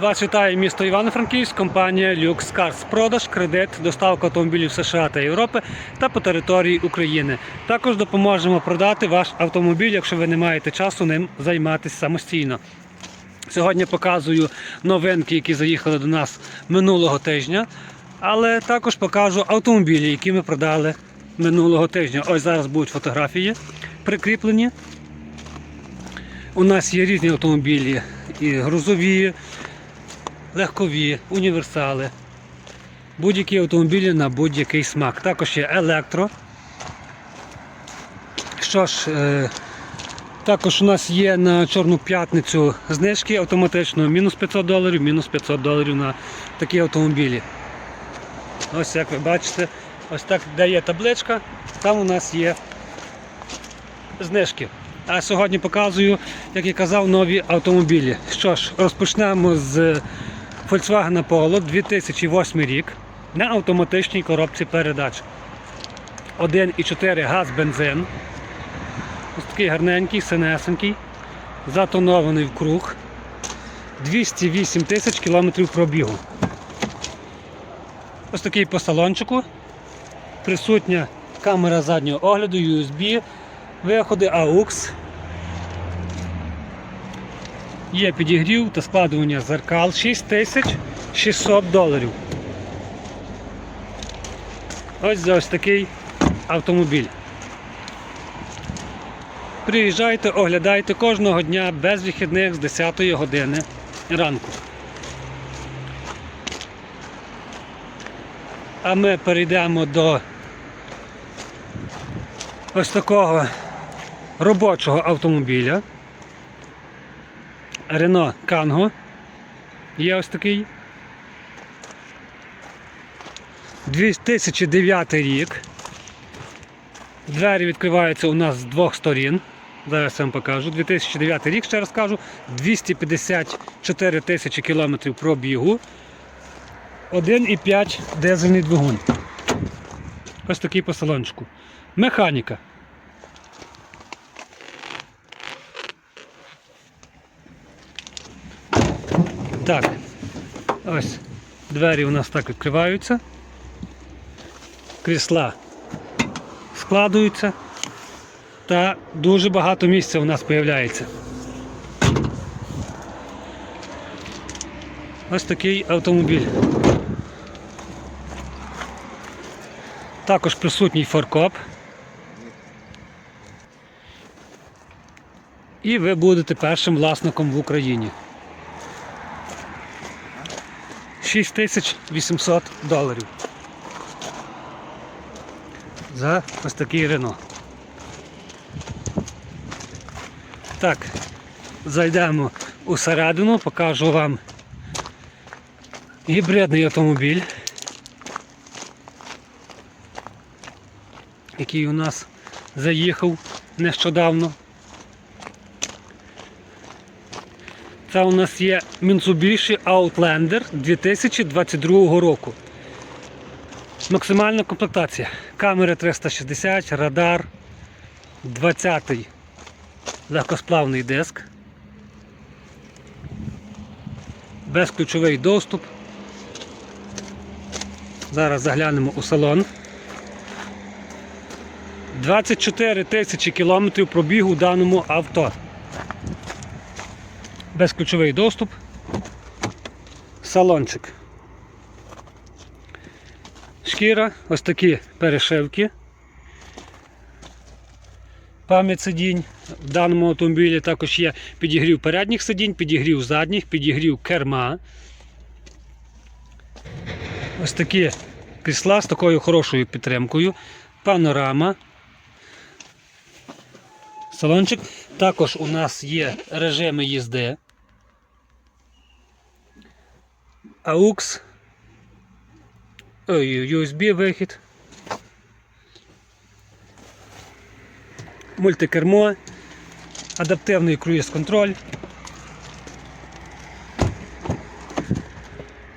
Вас вітає місто Івано-Франківськ, компанія Lux Cars. Продаж, кредит, доставка автомобілів США та Європи та по території України. Також допоможемо продати ваш автомобіль, якщо ви не маєте часу ним займатися самостійно. Сьогодні показую новинки, які заїхали до нас минулого тижня, але також покажу автомобілі, які ми продали минулого тижня. Ось зараз будуть фотографії прикріплені. У нас є різні автомобілі і грузові, легкові, універсали. Будь-які автомобілі на будь-який смак. Також є електро. Що ж, е, також у нас є на Чорну п'ятницю знижки автоматично мінус 500 доларів, мінус 500 доларів на такі автомобілі. Ось як ви бачите, ось так, де є табличка, там у нас є знижки. А сьогодні показую, як я казав, нові автомобілі. Що ж, розпочнемо з Volkswagen Polo 2008 рік на автоматичній коробці передач. 1,4 газ бензин. Ось такий гарненький, синесенький, затонований в круг. 208 тисяч кілометрів пробігу. Ось такий по салончику. Присутня камера заднього огляду, USB, виходи AUX. Є підігрів та складування зеркал 6600 доларів. Ось за ось такий автомобіль. Приїжджайте, оглядайте кожного дня без вихідних з 10 години ранку. А ми перейдемо до ось такого робочого автомобіля. Renault Kangoo. Є ось такий. 2009 рік. Двері відкриваються у нас з двох сторін. Зараз я вам покажу. 2009 рік, ще раз кажу, 254 тисячі кілометрів пробігу. 1,5 дизельний двигун. Ось такий по салончику. Механіка. Так, ось двері у нас так відкриваються. Крісла складуються. Та дуже багато місця у нас з'являється. Ось такий автомобіль. Також присутній форкоп. І ви будете першим власником в Україні. 6800 доларів. За ось такий Рено. Так, зайдемо усередину, покажу вам гібридний автомобіль, який у нас заїхав нещодавно. Це у нас є Mitsubishi Outlander 2022 року. Максимальна комплектація. Камери 360, радар, 20-й легкосплавний диск. Безключовий доступ. Зараз заглянемо у салон. 24 тисячі кілометрів пробігу в даному авто. Безключовий доступ. Салончик. Шкіра, ось такі перешивки. Пам'ять сидінь. В даному автомобілі також є підігрів передніх сидінь, підігрів задніх, підігрів керма. Ось такі крісла з такою хорошою підтримкою. Панорама. Салончик. Також у нас є режими їзди. AUX. USB вихід. Мультикермо, адаптивний круїз-контроль.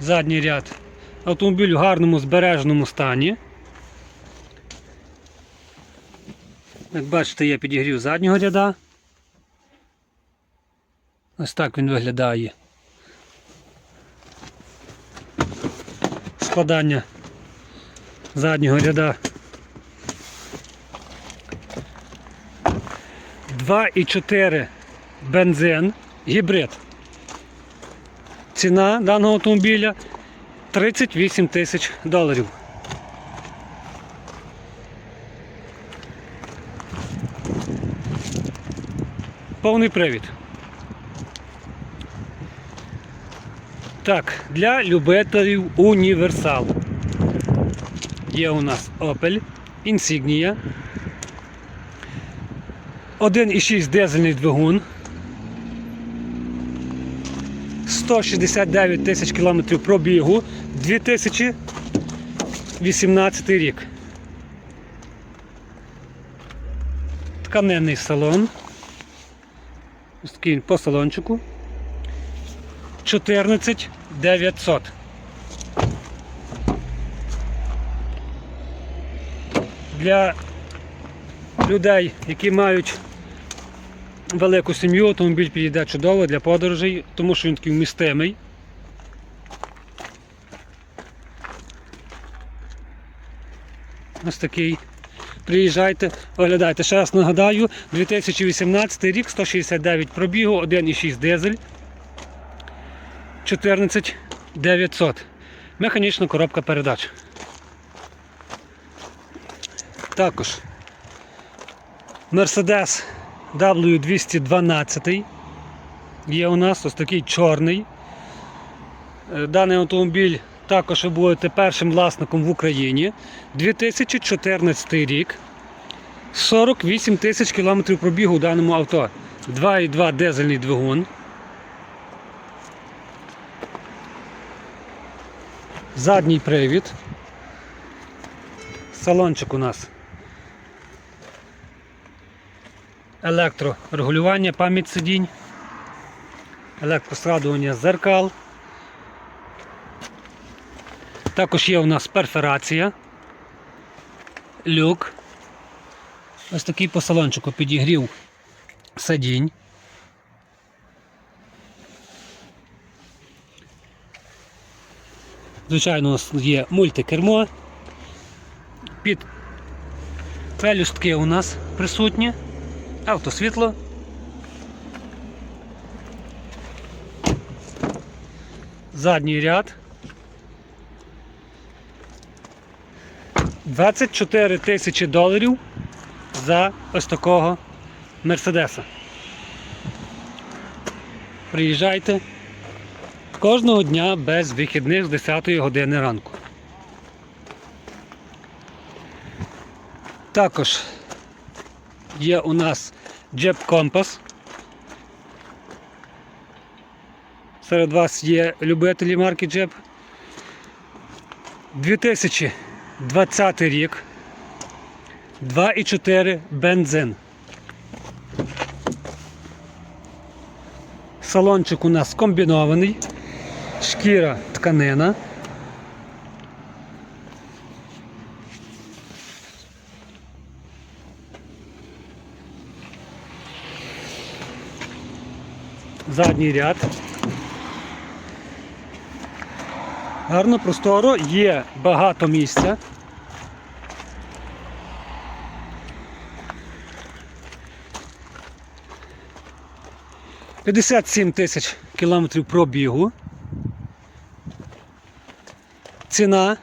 Задній ряд. Автомобіль в гарному збереженому стані. Як бачите, є підігрів заднього ряда. Ось так він виглядає. Складання заднього ряда. 2,4 бензин, гібрид. Ціна даного автомобіля 38 тисяч доларів. Повний привід. Так, для любителів універсал. Є у нас Opel Insignia. 1,6 дизельний двигун. 169 тисяч кілометрів пробігу. 2018 рік. Тканинний салон. Ось такий по салончику. 14 900. Для людей, які мають велику сім'ю, автомобіль підійде чудово для подорожей, тому що він такий вмістимий. Ось такий. Приїжджайте, оглядайте. Ще раз нагадаю, 2018 рік, 169 пробігу, 1,6 дизель. 14 900. Механічна коробка передач. Також Mercedes W212 є у нас ось такий чорний. Е, Даний автомобіль також ви будете першим власником в Україні. 2014 рік. 48 тисяч кілометрів пробігу у даному авто. 2,2 дизельний двигун. Задній привід. Салончик у нас. Електрорегулювання, пам'ять сидінь, електросрадування зеркал. Також є у нас перфорація, люк. Ось такий по салончику підігрів сидінь. Звичайно, у нас є мультикермо. Під пелюстки у нас присутні. Автосвітло. Задній ряд. 24 тисячі доларів за ось такого Мерседеса. Приїжджайте кожного дня без вихідних з 10 години ранку. Також є у нас Jeep Compass. Серед вас є любителі марки Jeep. 2020 рік. 2,4 бензин. Салончик у нас комбінований. Шкіра тканина. Задній ряд. Гарно просторо, є багато місця. П'ятдесят сім тисяч кілометрів пробігу. Ціна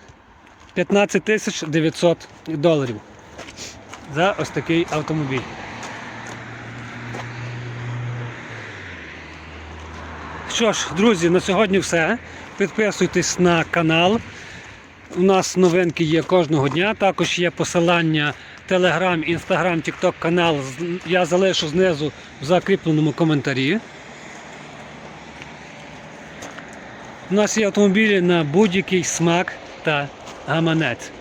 15 тисяч 900 доларів за ось такий автомобіль. Що ж, друзі, на сьогодні все. Підписуйтесь на канал. У нас новинки є кожного дня. Також є посилання Telegram, Instagram, TikTok канал. Я залишу знизу в закріпленому коментарі. У нас є автомобілі на будь-який смак та гаманець.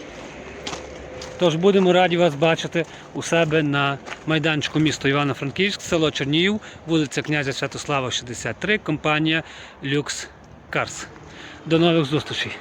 Тож будемо раді вас бачити у себе на майданчику міста Івано-Франківськ, село Чернігів, вулиця князя Святослава, 63, компанія Lux Cars. До нових зустрічей!